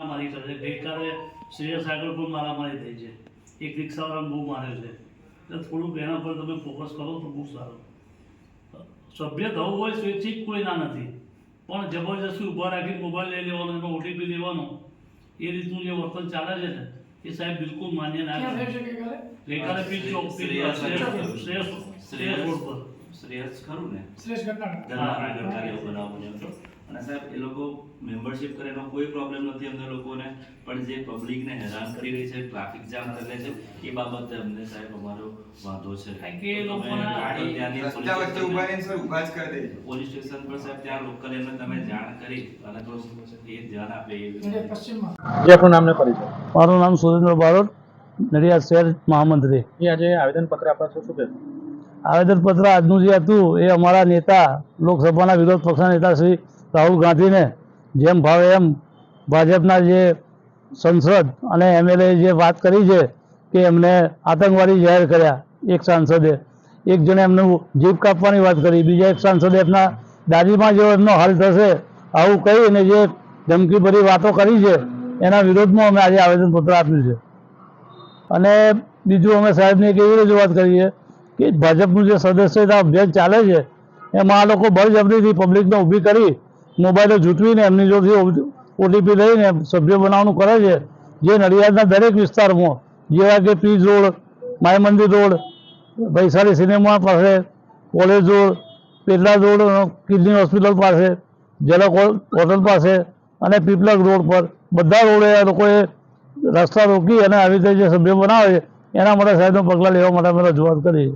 મારી કરે ગઈકાલે શ્રેયસ આગળ પણ મારામારી થઈ છે. એક રિક્ષાવાળાને બહુ માર્યો છે. એટલે થોડુંક એના પર તમે ફોકસ કરો તો બહુ સારું. સભ્ય થવું હોય સ્વૈચ્છિક કોઈ ના નથી. પણ જબરજસ્તી ઊભા રાખીને મોબાઈલ લઈ લેવાનો એમાં ઓટીપી લેવાનો એ રીતનું જે વર્તન ચાલે છે ને એ સાહેબ બિલકુલ માન્ય ના ગઈકાલે? પીચ ચોક શ્રેયસ શ્રેયસ. રોડ પર. શ્રેયસ ખરું ને? શ્રેયસ ઘટના. ધર્મના ઘટના એવો બનાવ બન્યો હતો અને સાહેબ એ લોકો મેમ્બરશિપ કરે એનો કોઈ પ્રોબ્લેમ નથી અમને લોકોને પણ જે પબ્લિકને હેરાન કરી રહી છે ટ્રાફિક જામ કરે છે એ બાબતે અમને સાહેબ અમારો વાંધો છે. કારણ કે એ લોકોના ગાડી રસ્તા વચ્ચે ઊભા રહીને સર ઊભા જ કરી દે. પોલીસ સ્ટેશન પર સાહેબ ત્યાં લોકલ એમને તમે જાણ કરી અને તો એ ધ્યાન આપે એ પશ્ચિમમાં. નામને પરિચય? મારું નામ સુરેન્દ્ર બારોટ નડિયાદ શહેર મહામંત્રી. એ આજે આવેદનપત્ર આપવા છો શું કહેશો? આવેદનપત્ર આજનું જે હતું એ અમારા નેતા, લોકસભાના વિરોધ પક્ષના નેતા શ્રી રાહુલ ગાંધીને જેમ ભાવે એમ ભાજપના જે સંસદ અને એમએલએ જે વાત કરી છે કે એમને આતંકવાદી જાહેર કર્યા એક સાંસદે. એક જણે એમનું જીપ કાપવાની વાત કરી, બીજા એક સાંસદે એમના દાદીમાં જો એમનો હાલ થશે આવું કહીને જે ધમકીભરી વાતો કરી છે, એના વિરોધમાં અમે આજે આવેદનપત્ર આપ્યું છે. અને બીજું અમે સાહેબને એક એવી રજૂઆત કરીએ કે ભાજપનું જે સદસ્યતા અભિયાન ચાલે છે, એમાં આ લોકો બળજબરીથી પબ્લિકને ઊભી કરી મોબાઈલો જૂટવીને એમની જોડથી ઓટીપી લઈને સભ્ય બનાવવાનું કરે છે, જે નડિયાદના દરેક વિસ્તારમાં, જેવા કે Pij road Mai Mandir road, Vaishali cinema પાસે, college road, Petla road, kidney hospital પાસે ઝલક હોટલ પાસે અને પીપલક રોડ પર. બધા રોડે આ લોકોએ રસ્તા રોકી અને આવી રીતે જે સભ્ય બનાવે છે એના માટે સાહેબનું પગલાં લેવા માટે અમે રજૂઆત કરી.